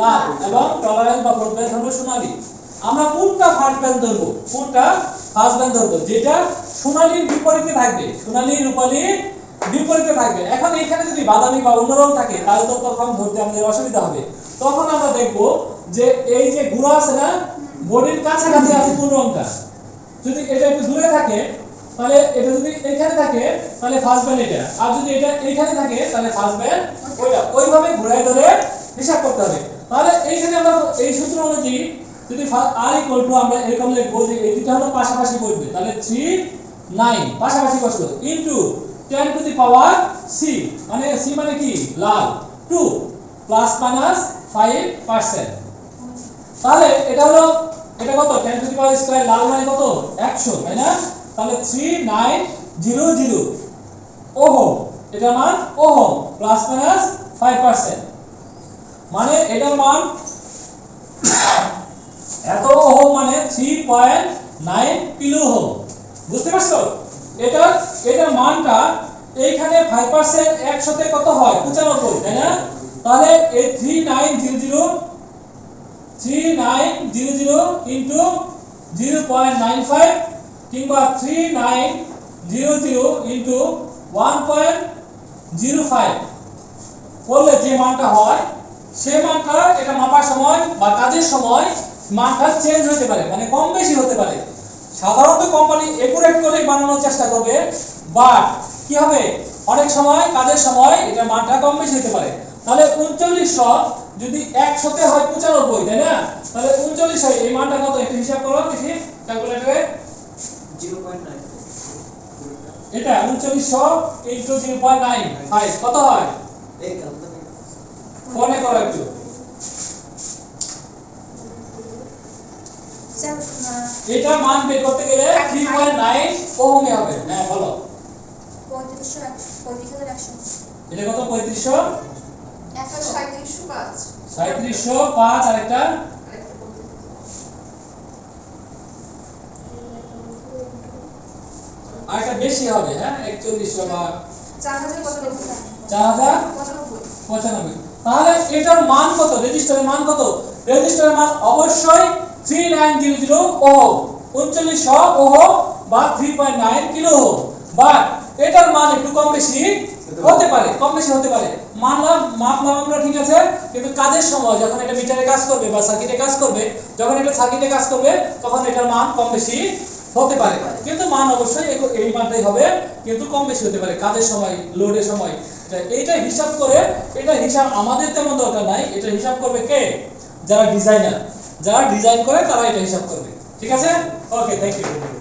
লাল এবং টলারেন্স বা fourth band হলো সোনালী আমরা কোনটা ফার্স্ট ব্যান্ড ধরবো? কোনটা ফার্স্ট ব্যান্ড ধরবো? যেটা সোনালীর বিপরীতে থাকবে। সোনালী রূপালী বিপরীতে থাকবে। এখন এখানে যদি বাদামি বা অন্য রং থাকে, তাহলে তো তখন ধরতে আমাদের অসুবিধা হবে। তখন আমরা দেখব যে এই যে গুঁড়া আছে না, বডির কাছাকাছি আছে কোন রংটা? যদি এটা একটু দূরে থাকে, তাহলে এটা যদি এখানে থাকে, তাহলে ফার্স্ট ব্যান্ড এটা। আর যদি এটা এইখানে থাকে, তাহলে ফার্স্ট ব্যান্ড ওইটা। ওইভাবে ঘুরাই ধরে হিসাব করতে হবে। এই সূত্র অনুযায়ী যদি আর ইকুয়াল টু আমরা এরকম লিখব যে এই দুটো হলো পাশাপাশি বসবে তাহলে 3 9 পাশাপাশি বসল into 10 to the power C মানে সি মানে কি? লাল 2 প্লাস মাইনাস 5% তাহলে এটা হলো, এটা কত? 10 টু দি পাওয়ার স্কয়ার লাল মানে কত? 100 তাই না? তাহলে 3900 ওহম এটা মান ওহো প্লাস মাইনাস 5% মানে এটার মান এত ওহম মানে 3.9 কিলো ওহম বুঝতে পারছ? এটা এটার মানটা এইখানে 5% একসাথে কত হয়? 95 তাই না? তাহলে এই 3900 3900 ইনটু 0.95 কিংবা 3900 ইনটু 1.05 করলে যে মানটা হয় সেই মানটা এটা মাপার সময় বা কাজের সময় মানটা চেঞ্জ হতে পারে মানে কম বেশি হতে পারে। সাধারণত কোম্পানি একুরেট করে বানানোর চেষ্টা করবে বাট কি হবে? অনেক সময় কাজের সময় এটা মানটা কম বেশি হতে পারে। তাহলে উনচল্লিশশো যদি একশোতে হয় পঁচানব্বই তাই না? তাহলে উনচল্লিশ হয় এই মানটা কত? একটু হিসাব করো দেখি ক্যালকুলেটরে এটা উনচল্লিশশো into zero point nine five কত হয়? মনে করো একটু। এটা মান বের করতে গেলে থ্রি পয়েন্ট নাইন ওহমে হবে। হ্যাঁ বলো। এটা কত? পঁয়ত্রিশশো? সাঁত্রিশশো পাঁচ। আর একটা আর একটা বেশি হবে হ্যাঁ? বা তাহলে এটার মান কত? রেজিস্টারের মান কত? রেজিস্টারের মান অবশ্যই three nine zero zero ohm উনচল্লিশশো ohm বা three point nine kilo ohm বা এটার মান একটু কম বেশি হতে পারে, কম বেশি হতে পারে। মানলাম, মাপলাম আমরা, ঠিক আছে? কিন্তু কাজের সময় যখন এটা মিটারে কাজ করবে বা সার্কিটে কাজ করবে, যখন এটা সার্কিটে কাজ করবে, তখন এটার মান কম বেশি হতে পারে। কিন্তু মান অবশ্যই এই- মানটাই হবে, কিন্তু কম বেশি হতে পারে কাজের সময় লোডের সময়। এইটা হিসাব করে, এটা হিসাব আমাদের তেমন দরকার নাই, এটা হিসাব করবে কে? যারা ডিজাইনার যারা ডিজাইন করে, তারা এটা হিসাব করবে। ঠিক আছে? Okay thank you